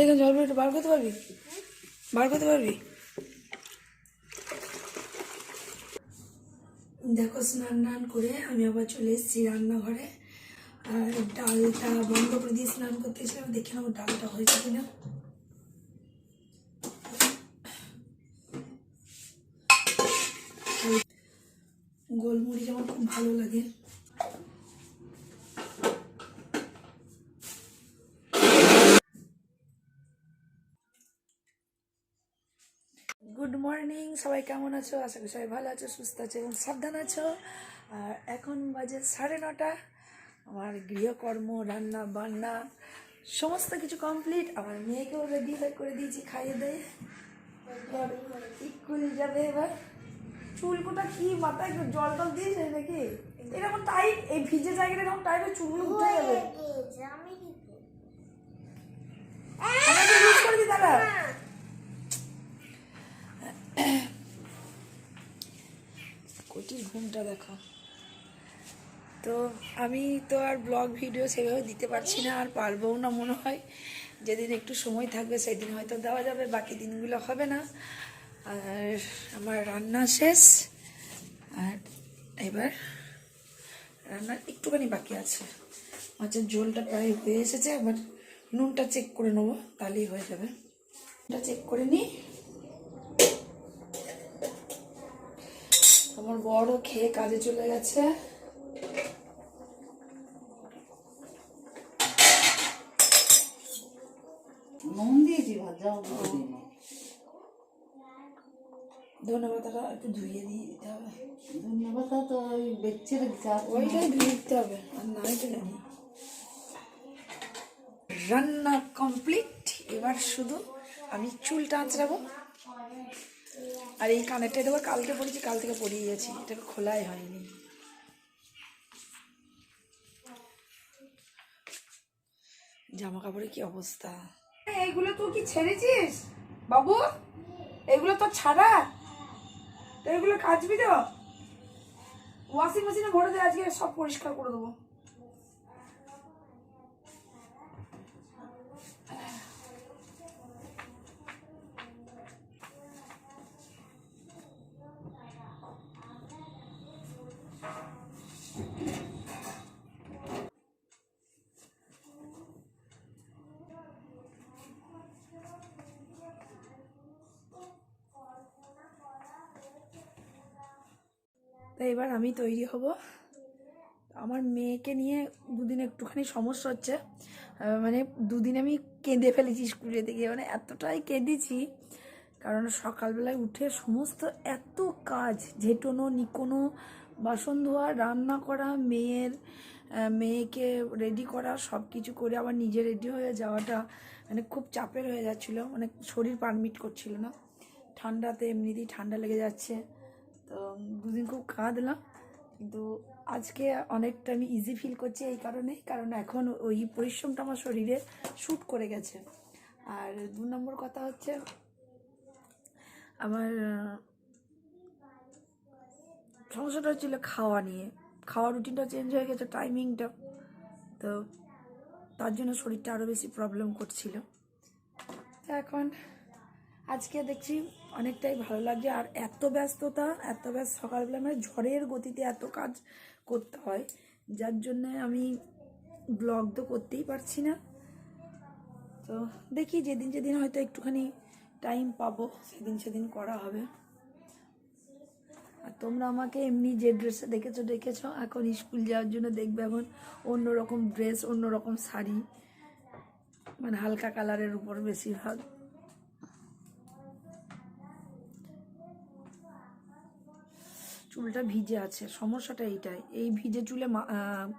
এখানে জল একটু বার করতে পারবি? বার করতে পারবি? দেখো স্নান টান করে আমি আবার চলে এসেছি রান্নাঘরে। আর ডালটা বন্ধ করে দিয়ে স্নান করতে এসেছিলাম, দেখে নেব ডালটা হয়েছে কিনা। গোলমরিচ আমার খুব ভালো লাগে। গুড মর্নিং, সবাই কেমন আছো? আশা করি সবাই ভালো আছো, সুস্থ আছো এবং সাবধান আছো। আর এখন বাজে সাড়ে নটা। আমার গৃহকর্ম, রান্না, বান্না, সমস্ত কিছু কমপ্লিট। আমার মেয়েকেও রেডি হয়ে করে দিয়েছি খাইয়ে দেয় এবার স্কুল যাবে এবার। চুলকোটা কি মাথায় জল টল দিয়েছে নাকি? এরকম টাইট এই ভিজে জায়গাটা এরকম টাইপের চুলগুলো উঠে যাবে আমি কি করব? আমাকে ইউজ করে দি দাদা ঘুমটা দেখো। তো আমি তো আর ব্লগ ভিডিও সেভাবে দিতে পারছি না, আর পারবও না মনে হয়। যেদিন একটু সময় থাকবে সেদিন হয়তো দেওয়া যাবে, বাকি দিনগুলো হবে না। আর আমার রান্না শেষ। আর এবার রান্না একটুখানি বাকি আছে। মাছের ঝোলটা প্রায় হয়ে এসেছে এবার নুনটা চেক করে নেব, তাহলেই হয়ে যাবে। নুনটা চেক করে নিই। আমার বড় খেয়ে কাজে চলে গেছে। নুন দিয়েছি ভাজা ধন্যবাদটা একটু ধুয়ে দিয়ে দিতে হবে। ধন্যবাদ তো ওই বেচছে রেখেছে ওইটাই ধুয়ে দিতে হবে আর রান্না কমপ্লিট এবার শুধু আমি চুলটা আঁচড়াবো। আর এই কানেরটা দেবো কালকে পড়েছি, কাল থেকে পরিয়ে গেছি। এটাকে খোলাই হয়নি। জামা কাপড়ের কি অবস্থা? এইগুলো তুই কি ছেড়েছিস? বাবু, এগুলো তো ছাড়া। তো এগুলো কাচবি তো? ওয়াশিং মেশিনে ভরে দিয়ে আজকে সব পরিষ্কার করে দেবো। এবার আমি তৈরি হব। আমার মেয়েকে নিয়ে দুদিন একটুখানি সমস্যা হচ্ছে। মানে দুদিন আমি কেঁদে ফেলেছি স্কুলে থেকে মানে এতটাই কেঁদেছি, কারণ সকালবেলায় উঠে সমস্ত এত কাজ, ঝেটোনো, নিকোনো, বাসন ধোয়া, রান্না করা, মেয়ের মেয়েকে রেডি করা সব কিছু করে আবার নিজে রেডি হয়ে যাওয়াটা মানে খুব চাপের হয়ে যাচ্ছিল। মানে শরীর পারমিট করছিল না। ঠান্ডাতে এমনিতেই ঠান্ডা লেগে যাচ্ছে। তো দুদিন খুব কাঁদলাম কিন্তু আজকে অনেকটা আমি ইজি ফিল করছি এই কারণে কারণ এখন ওই পরিশ্রমটা আমার শরীরে শ্যুট করে গেছে। আর দু নম্বর কথা হচ্ছে, আমার সমস্যাটা হচ্ছিল খাওয়া নিয়ে। খাওয়ার রুটিনটা চেঞ্জ হয়ে গেছে টাইমিংটা তো তার জন্য শরীরটা আরও বেশি প্রবলেম করছিল। তো এখন আজকে দেখছি অনেকটাই ভালো লাগছে আর এত ব্যস্ততা, এত ব্যস্ত সকালবেলা মানে ঝড়ের গতিতে এত কাজ করতে হয়, যার জন্য আমি ব্লগ তো করতেই পারছি না। তো দেখি যেদিন যেদিন হয়তো একটুখানি টাইম পাবো, সেদিন সেদিন করা হবে। আর তোমরা আমাকে এমনি যে ড্রেসে দেখেছ দেখেছ? এখন স্কুল যাওয়ার জন্য দেখবে এখন অন্যরকম ড্রেস অন্যরকম শাড়ি। মানে হালকা কালারের উপর বেশিরভাগ। চুলটা ভিজে আছে, সমস্যাটা এইটাই। এই ভিজে চুলে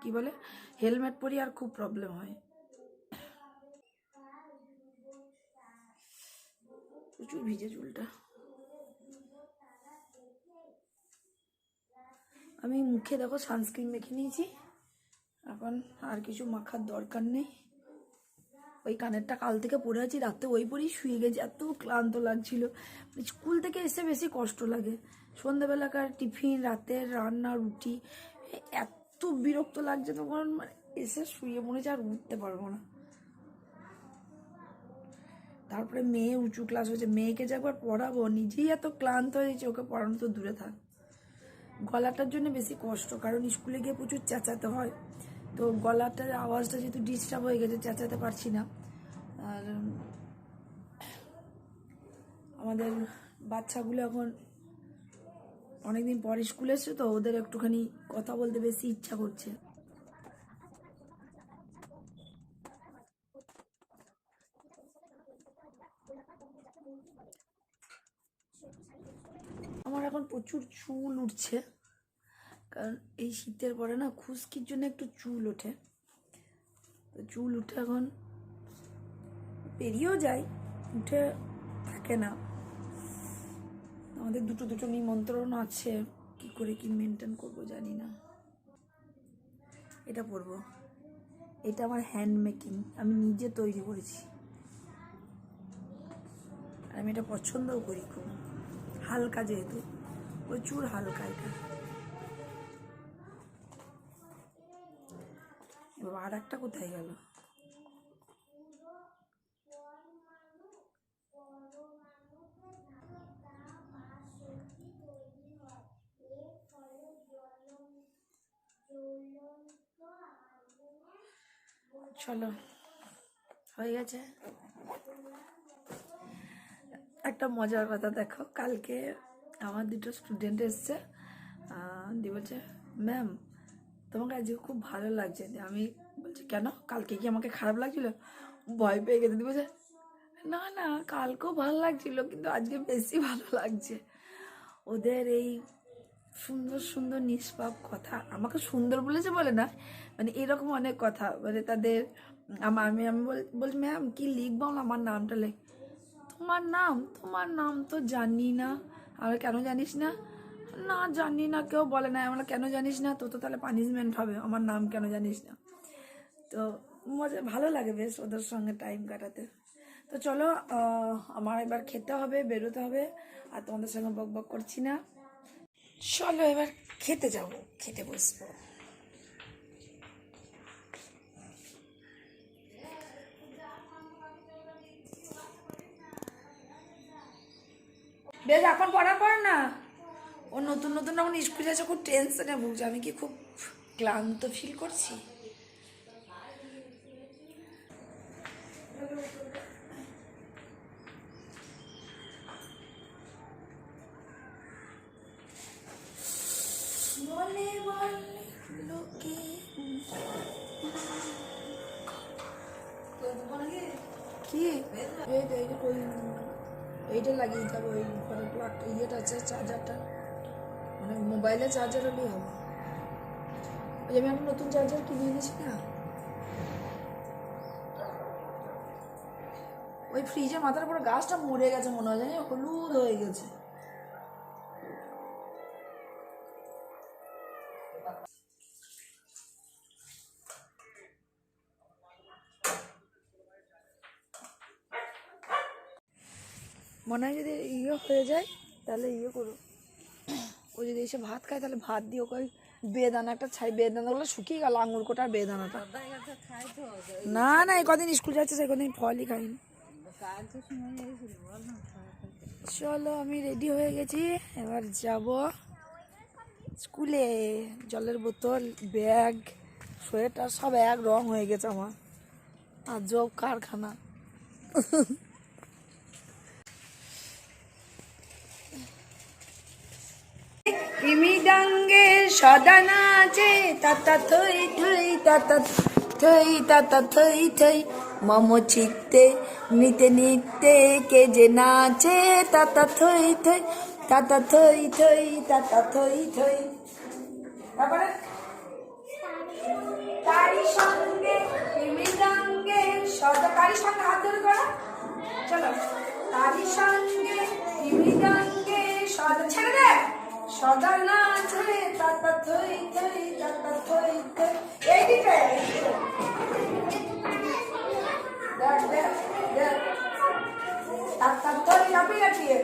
কি বলে, হেলমেট পরি আর খুব প্রবলেম হয়। প্রচুর ভিজে চুলটা। আমি মুখে দেখো সানস্ক্রিন মেখে নিয়েছি। এখন আর কিছু মাখার দরকার নেই। ওই কানেরটা কাল থেকে পরে আছি, রাতে ওই পরেই শুয়ে গেছি। এত ক্লান্ত লাগছিল। স্কুল থেকে এসে বেশি কষ্ট লাগে। সন্ধ্যাবেলাকার টিফিন, রাতের রান্না, রুটি এত বিরক্ত লাগছে তখন মানে এসে শুয়ে মনে হচ্ছে আর উঠতে পারব না। তারপরে মেয়ে উঁচু ক্লাস হয়েছে। মেয়েকে যে একবার পড়াবো, নিজেই এত ক্লান্ত হয়েছে ওকে পড়ানো তো দূরে থাক। গলাটার জন্য বেশি কষ্ট, কারণ স্কুলে গিয়ে প্রচুর চেঁচাতে হয়। তো গলাটার আওয়াজটা যেহেতু ডিস্টার্ব হয়ে গেছে, চেঁচাতে পারছি না। আর আমাদের বাচ্চাগুলো এখন অনেকদিন পরে স্কুলে এসছে তো, ওদের একটুখানি কথা বলতে বেশি ইচ্ছা করছে। আমার এখন প্রচুর চুল উঠছে। কারণ এই শীতের পরে না খুশকির জন্য একটু চুল ওঠে। তো চুল উঠে এখন পেরিয়েও যায়, উঠে থাকে না। আমাদের দুটো দুটো নিমন্ত্রণ আছে, কি করে কি মেনটেন করব জানি না। এটা পরবো। এটা আমার হ্যান্ড মেকিং আমি নিজে তৈরি করেছি। আমি এটা পছন্দও করি খুব। হালকা যেহেতু, প্রচুর হালকা এটা। এবার আর একটা কোথায় গেল? চলো, হয়ে গেছে। একটা মজার কথা দেখো, কালকে আমার দুটো স্টুডেন্ট এসছে। দিয়ে বলছে ম্যাম তোমাকে আজকে খুব ভালো লাগছে আমি বলছি, কেন? কালকে কি আমাকে খারাপ লাগছিল? ভয় পেয়ে গেছে। বলছে, না না, কালকেও ভালো লাগছিল, কিন্তু আজকে বেশি ভালো লাগছে। ওদের এই সুন্দর সুন্দর নিষ্পাপ কথা আমাকে সুন্দর বলেছে বলে না মানে এরকম অনেক কথা। মানে তাদের আমি আমি বল- বলছি, ম্যাম, কি লিখব আমার নামটা লেখ। তোমার নাম? তোমার নাম তো জানি না। আর কেন জানিস না? না, জানি না, কেউ বলে না। আমরা কেন জানিস না? তো তো তাহলে পানিশমেন্ট হবে। আমার নাম কেন জানিস না? তো মজা, ভালো লাগে বেশ ওদের সঙ্গে টাইম কাটাতে। তো চলো আমার এবার খেতে হবে, বেরোতে হবে, আর তোমাদের সঙ্গে বক বক করছি না। চলো এবার খেতে যাব, খেতে বসবো। বেশ, এখন পড়া পর না? ও নতুন নতুন এখন স্কুল যাচ্ছে খুব টেনশনে ভুগছে, আমি কি খুব ক্লান্ত ফিল করছি? বলে বলে লোকে কি? এই এই এইটা লাগিয়ে দিতে হবে, ওই ঘরে প্লাগটা ইয়েটা আছে চার্জারটা মানে মোবাইলে চার্জার হলেই হবে। ওই আমি একটা নতুন চার্জার কিনে এনেছি না? ওই ফ্রিজের মাথার উপরে গাছটা মরে গেছে মনে হয়, জানি হলুদ হয়ে গেছে। মনে হয় যদি ইয়ে হয়ে যায়, তাহলে ইয়ে করো। ও যদি এসে ভাত খায়, তাহলে ভাত দিয়ে ওকে বেদানা একটা ছাই, বেদানাগুলো শুকিয়ে গেল, আঙুর কোটার বেদানাটা। না না কদিন স্কুল যাচ্ছে সে কদিন ফলই খাইনি। চলো, আমি রেডি হয়ে গেছি। এবার যাব স্কুলে। জলের বোতল, ব্যাগ, সোয়েটার, সব এক রং হয়ে গেছে আমার। আর জব কারখানা। ইমিডাঙ্গে সদা নাচে তাতা থই থই তাতা থই তাতা থই থই। মম চিত্তে, নিতে নিতে কে যে নাচে তাতা থই থই তাতা থই থই তাতা থই থই। তারপরে? তারি সঙ্গে সদা সঙ্গে হাত ধরে করো? চলো। সদা নাচে তাতা থই থই তাতা থই থই এই দিকে দেখ দেখ দেখ। তাতা থই লাফিয়ে লাফিয়ে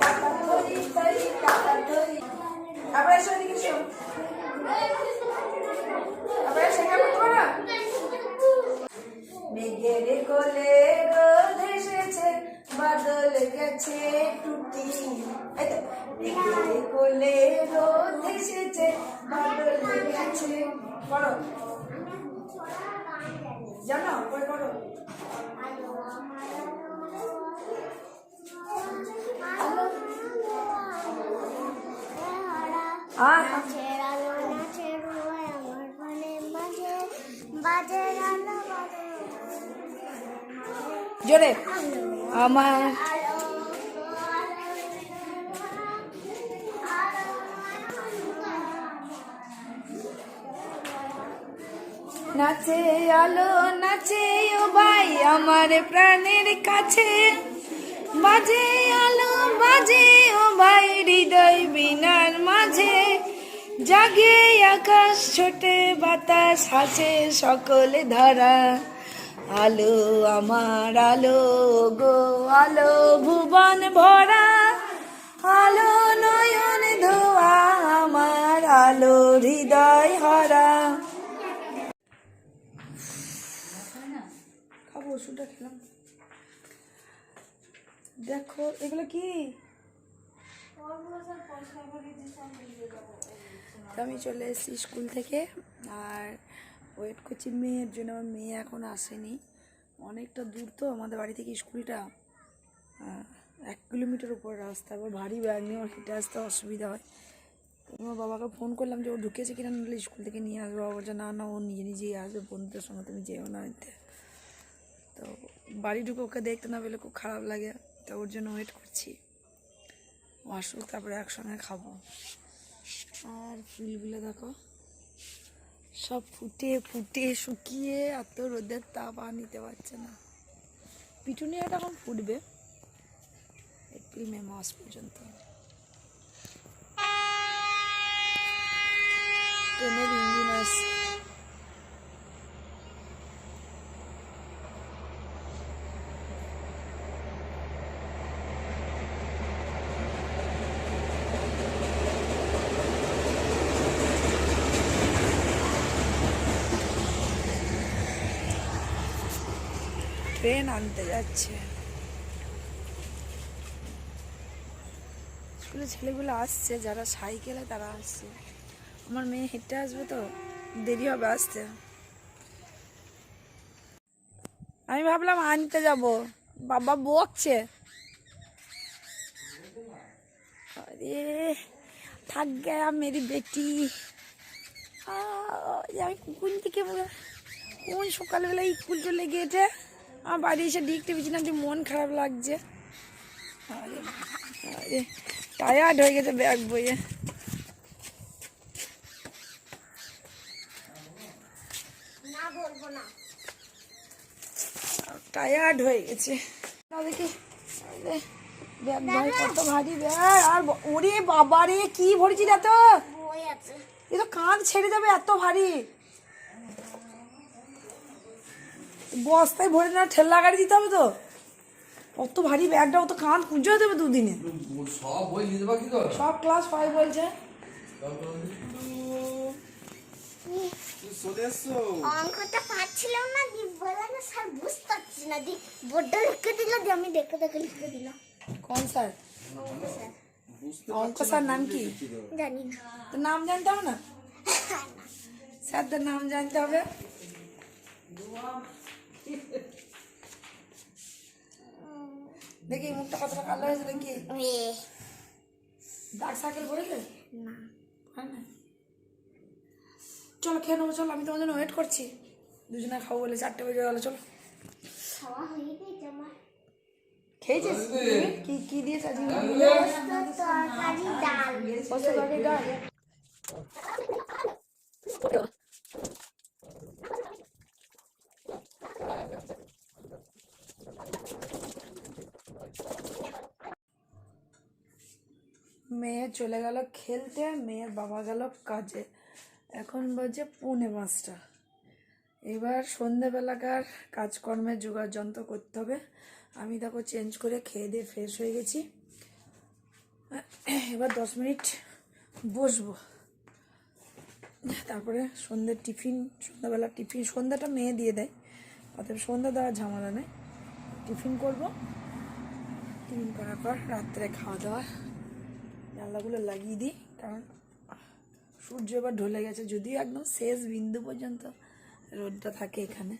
তাতা থই থই তাতা থই তারপরে এসো এদিকে এসো। তারপরে সেটা করতে পারো মেঘের কোলে বাদল গেছে টুটি। কোলে রোদ এসেছে, বাদল গেছে। পড়ো। জানো পড়ে। পড়ো মনের বাজে আলো বাজে জোরে। আমার নাচে আলো, নাচে ও ভাই, আমার প্রাণের কাছে। বাজে আলো, বাজে ও ভাই, হৃদয় বিনার মাঝে। জাগে আকাশ, ছোটে বাতাস, হাসে সকলে ধরা। আলো, আমার আলো গো, আলো ভুবন ভরা। আলো নয়ন ধোয়া, আমার আলো হৃদয় হরা। ওষুধটা খেলাম। দেখো, এগুলো কি? আমি চলে এসেছি স্কুল থেকে, আর ওয়েট করছি, মেয়ের জন্য আমার মেয়ে এখন আসেনি। অনেকটা দূর তো, আমাদের বাড়ি থেকে স্কুলটা এক কিলোমিটার উপর রাস্তা আবার ভারী ব্যাগ নিয়ে আমার হেঁটে আসতে অসুবিধা হয়। তো আমার বাবাকে ফোন করলাম যে ও ঢুকেছে কিনা নাহলে স্কুল থেকে নিয়ে আসবে। বাবা বলছে, না না, ও নিজে নিজেই আসবে বন্ধুদের সঙ্গে তুমি যেও না তো বাড়ি ঢুকে ওকে দেখতে না পেলে খুব খারাপ লাগে। তো ওর জন্য ওয়েট করছি। ও আসুক, তারপরে একসঙ্গে খাব। আর ফুলগুলো দেখো। সব ফুটে ফুটে শুকিয়ে এত রোদের তাপ আর নিতে পারছে না। পিটুনিয়াটা তখন ফুটবে এপ্রিল, মে মাস পর্যন্ত। ট্রেনের ইঞ্জিন আসছে। ট্রেন আনতে যাচ্ছে। স্কুলে ছেলেগুলো আসছে, যারা সাইকেলে তারা আসছে। আমার মেয়ে হেঁটে আসবে তো, দেরি হবে আসতে। আমি ভাবলাম আনতে যাব। বাবা বকছে। আরে, থাক গয়া মেরি বেটি। আমি কোন থেকে কোন সকালবেলা স্কুল চলে গিয়েছে? আমার বাড়ি এসে দেখতে পেয়েছি না যে মন খারাপ লাগছে। আরে আরে টায়ার্ড হয়ে গেছে ব্যাগ বইয়ে। টায়ার্ড হয়ে গেছে। দেখি আরে, ব্যাগ ভাই কত ভারী ব্যাগ। আর ওরে বাবা রে কি ভরেছি না তো এ তো কাঁধ ছেড়ে যাবে এত ভারী। বস্তায় ভরে না ঠেলা গাড়ি দিতে হবে তো? অত ভারী ব্যাগটা অত কাঁধ পুজো দেবে দুদিনে। সব বই নিতে পারি তো সব ক্লাস ফাইভ বলছে। অঙ্কটা পাচ্ছিলাম না দি বলা না স্যার বুঝতে পারছি না। দি বোর্ডটা লিখে দিল দি আমি দেখে দেখে লিখে দিলাম। কোন স্যার? স্যার। অঙ্ক স্যার নাম কি? জানি না। তো নাম জানতে হবে না। স্যারদের নাম জানতে হবে। দেখি মুখটা কতটা কালো হয়েছে দেখি। দাগ সাইকেল পড়েছে? না। হয় না? চলো খেয়ে নেব চলো আমি তোমার জন্য ওয়েট করছি। দুজনে খাব বলে চারটে বেজে গেলো চলো। খাওয়া হয়ে গেছে আমার খেয়েছিস? কি কি দিয়েছে আজকে ডাল। ডাল। মেয়ে চলে গেল খেলতে, মেয়ের বাবা গেল কাজে। এখন বাজে পুনে পাঁচটা। এবার সন্ধ্যাবেলাকার কাজকর্মে জোগাড় যন্ত্র করতে হবে। আমি দেখো চেঞ্জ করে খেয়ে দিয়ে ফ্রেশ হয়ে গেছি। এবার দশ মিনিট বসবো। তারপরে সন্ধ্যের টিফিন সন্ধ্যাবেলা টিফিন, সন্ধ্যাটা মেয়ে দিয়ে দেয়। অতএব সন্ধ্যা দেওয়ার ঝামেলা নেই। টিফিন করব। টিফিন করার পর রাত্রে খাওয়া দাওয়া। জানলাগুলো লাগিয়ে দিই, কারণ সূর্য এবার ঢলে গেছে, যদিও একদম শেষ বিন্দু পর্যন্ত রোদটা থাকে এখানে।